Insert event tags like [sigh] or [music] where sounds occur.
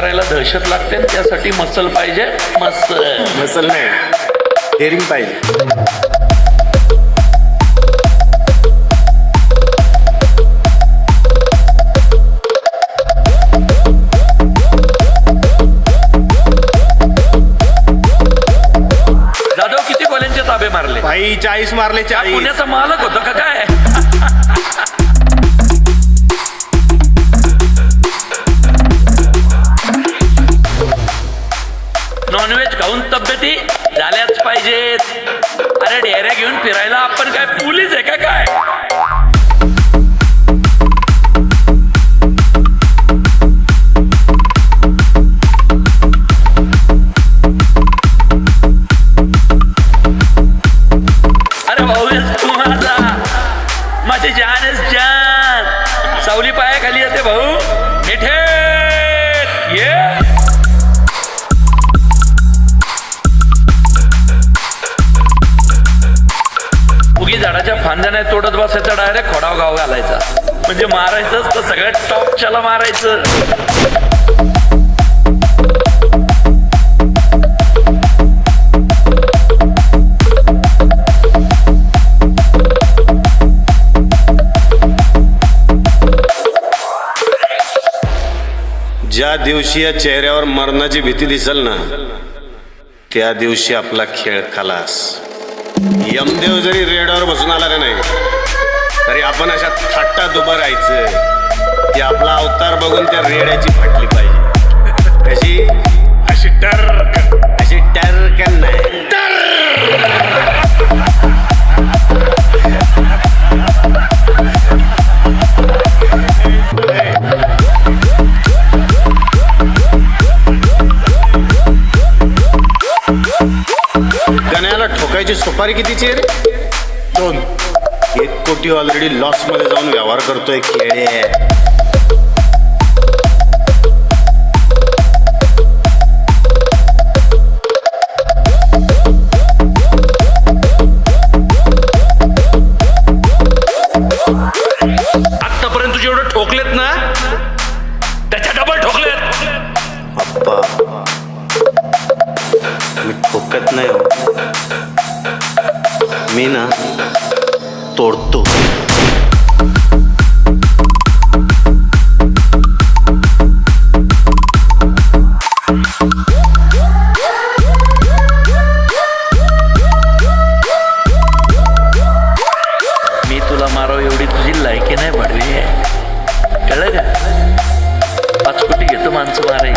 करायला दहशत लागते त्यासाठी मसल पाहिजे. मसल मसल नाही. डेअरिंग पाहिजे. जाधव किती गोल्यांचे ताबे मारले? भाई चाळीस मारले चाळीस. पुण्याचा मालक होता का काय? [laughs] खाऊन झाल्याच पाहिजेत. अरे डेऱ्या घेऊन फिरायला आपण काय पोलीस आहे का काय? अरे भाऊ तू माझा माझी जान आहेस जान. सावली पायाखाली येते भाऊ. मिठे. झाडाच्या नाही तोडत बसायचा डायरेक्ट खोडाव गाव घालायचा. म्हणजे मारायचंच तर सगळ्यात टॉपच्याला मारायचं. ज्या दिवशी या चेहऱ्यावर मरणाची भीती दिसल ना त्या दिवशी आपला खेळ खलास. यमदेव जरी रेडावर बसून आला का नाही तरी आपण अशा थाटात उभं राहायचं. की आपला अवतार बघून त्या रेड्याची फाटली. गण्याला सुपारी कितीची आहे रे? दोन. एक कोटी ऑलरेडी लॉसमध्ये जाऊन व्यवहार करतोय खेळे. आतापर्यंत जेवढं ठोकलेत ना त्याच्या डबल ठोकलेत. अप्पा. मी ठोकत नाही हो. मी ना तोडतो मी तुला माराव एवढी तुझी लायकी नाही भडवी आहे कळलं का? पाच कोटी घेतो माणसं मारायला